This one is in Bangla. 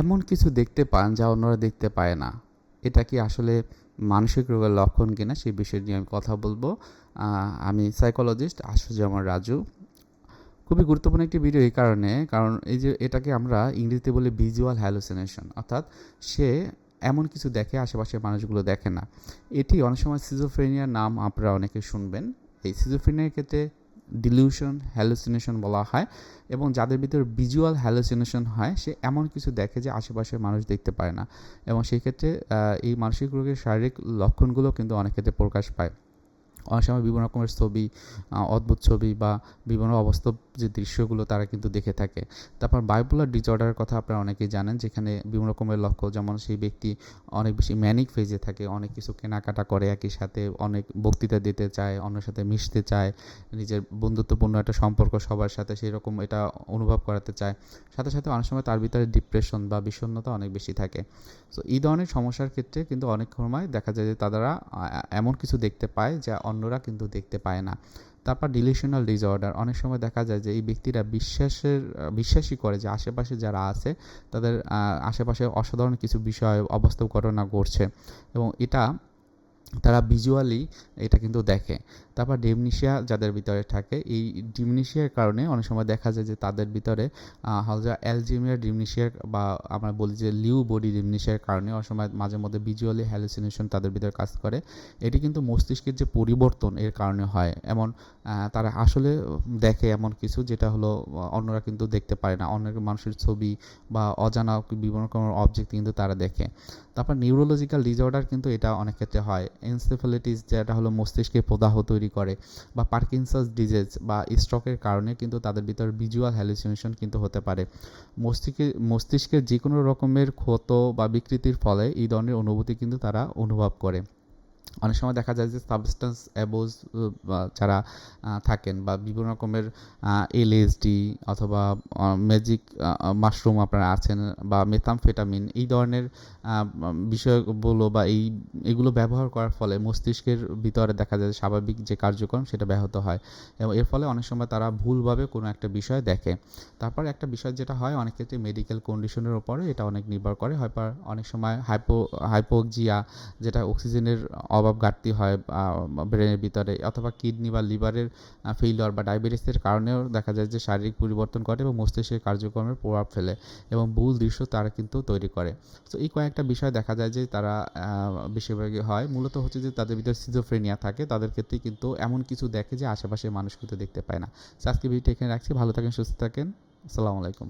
এমন কিছু দেখতে পান যা অন্যরা দেখতে পায় না। এটা কি আসলে মানসিক রোগের লক্ষণ কিনা সেই বিষয় নিয়ে আমি কথা বলব। আমি সাইকোলজিস্ট আশুজামান রাজু। খুবই গুরুত্বপূর্ণ একটি ভিডিও এই কারণে, কারণ এই যে এটাকে আমরা ইংরেজিতে বলি ভিজুয়াল হ্যালুসিনেশন অর্থাৎ সে এমন কিছু দেখে, আশেপাশের মানুষগুলো দেখে না। এটি অনেক সময় সিজোফ্রেনিয়ার নাম আপনারা অনেকে শুনবেন। এই সিজোফ্রেনিয়ার ক্ষেত্রে ডিলিউশন হ্যালুসিনেশন বলা হয় এবং যাদের ভিতরে ভিজুয়াল হ্যালুসিনেশন হয়, সে এমন কিছু দেখে যে আশেপাশের মানুষ দেখতে পায় না। এবং সেই ক্ষেত্রে এই মানসিক রোগের শারীরিক লক্ষণগুলো কিন্তু অনেক ক্ষেত্রে প্রকাশ পায়। অনেক সময় বিভিন্ন রকমের ছবি অদ্ভুত ছবি বা বিভিন্ন অবাস্তব যে দৃশ্যগুলো তারা কিন্তু দেখে থাকে। তারপর বাইপোলার ডিসঅর্ডারের কথা আপনারা অনেকেই জানেন, যেখানে বিভিন্ন রকমের লক্ষ্য, যেমন সেই ব্যক্তি অনেক বেশি ম্যানিক ফেজে থাকে, অনেক কিছু কেনাকাটা করে একই সাথে, অনেক বক্তৃতা দিতে চায়, অন্যের সাথে মিশতে চায়, নিজের বন্ধুত্বপূর্ণ একটা সম্পর্ক সবার সাথে সেই রকম এটা অনুভব করাতে চায়। সাথে সাথে অনেক সময় তার ভিতরে ডিপ্রেশন বা বিষণ্ণতা অনেক বেশি থাকে। সো এই ধরনের সমস্যার ক্ষেত্রে কিন্তু অনেক সময় দেখা যায় যে তারা এমন কিছু দেখতে পায় যা অন্যরা কিন্তু দেখতে পায় না। তারপর ডিলিশনাল ডিসঅর্ডার অনেক সময় দেখা যায় যে এই ব্যক্তিরা বিশ্বাসের, বিশ্বাসই করে যে আশেপাশে যারা আছে, তাদের আশেপাশে অসাধারণ কিছু বিষয় অবাস্তব ঘটনা ঘটছে এবং এটা তারা ভিজুয়ালি এটা কিন্তু দেখে। তারপর ডিমনিশিয়া যাদের ভিতরে থাকে, এই ডিমনিশিয়ার কারণে অনেক সময় দেখা যায় যে তাদের ভিতরে হলজা অ্যালজিমিয়ার ডিমনিশিয়ার বা আমরা বলি যে লিউ বডি ডিমনিশিয়ার কারণে অনেক সময় মাঝে মধ্যে ভিজুয়ালি হ্যালুসিনেশন তাদের ভিতরে কাজ করে। এটি কিন্তু মস্তিষ্কের যে পরিবর্তন এর কারণে হয়। এমন তারা আসলে দেখে এমন কিছু যেটা হলো অন্যরা কিন্তু দেখতে পারে না। অনেক মানুষের ছবি বা অজানা বিভিন্ন রকমের অবজেক্ট কিন্তু তারা দেখে। তারপর নিউরোলজিক্যাল ডিসঅর্ডার কিন্তু এটা অনেক ক্ষেত্রে হয়। এনসেফালিটিস যেটা হলো মস্তিষ্কে প্রদাহ তৈরি করে, বা পার্কিনসাস ডিজিজ বা স্ট্রোকের কারণে কিন্তু তাদের ভিতরে ভিজুয়াল হ্যালুসিনেশন কিন্তু হতে পারে। মস্তিষ্কে, মস্তিষ্কের যে কোনো রকমের ক্ষত বা বিকৃতির ফলে এই ধরনের অনুভূতি কিন্তু তারা অনুভব করে। অনেক সময় দেখা যায় যে সাবস্টেন্স অ্যাবোজ যারা থাকেন বা বিভিন্ন রকমের এলএসডি অথবা ম্যাজিক মাশরুম আপনারা আছেন বা মেথামফেটামিন এই ধরনের বিষয়গুলো বা এই, এগুলো ব্যবহার করার ফলে মস্তিষ্কের ভিতরে দেখা যায় স্বাভাবিক যে কার্যক্রম সেটা ব্যাহত হয়। এবং এর ফলে অনেক সময় তারা ভুলভাবে কোনো একটা বিষয় দেখে। তারপর একটা বিষয় যেটা হয়, অনেক ক্ষেত্রে মেডিকেল কন্ডিশনের উপরে এটা অনেক নির্ভর করে। হয়তো অনেক সময় হাইপো হাইপোক্সিয়া যেটা অক্সিজেনের অভাব ঘাটতি হয় ব্রেনের ভিতরে অথবা কিডনি বা লিভারের ফেইলিওর বা ডায়াবেটিসের কারণেও দেখা যায় যে শারীরিক পরিবর্তন ঘটে এবং মস্তিষ্কের কার্যক্রমের প্রভাব ফেলে এবং ভুল দৃশ্য তারা কিন্তু তৈরি করে। তো এই কয়েকটা বিষয় দেখা যায় যে তারা বেশিরভাগই হয়। মূলত হচ্ছে যে তাদের ভিতরে সিজোফ্রেনিয়া থাকে। তাদের ক্ষেত্রে কিন্তু এমন কিছু দেখে যে আশেপাশের মানুষ কিন্তু দেখতে পায় না। আজকে ভিডিওটা এখানে রাখছি। ভালো থাকেন, সুস্থ থাকেন। আসসালামু আলাইকুম।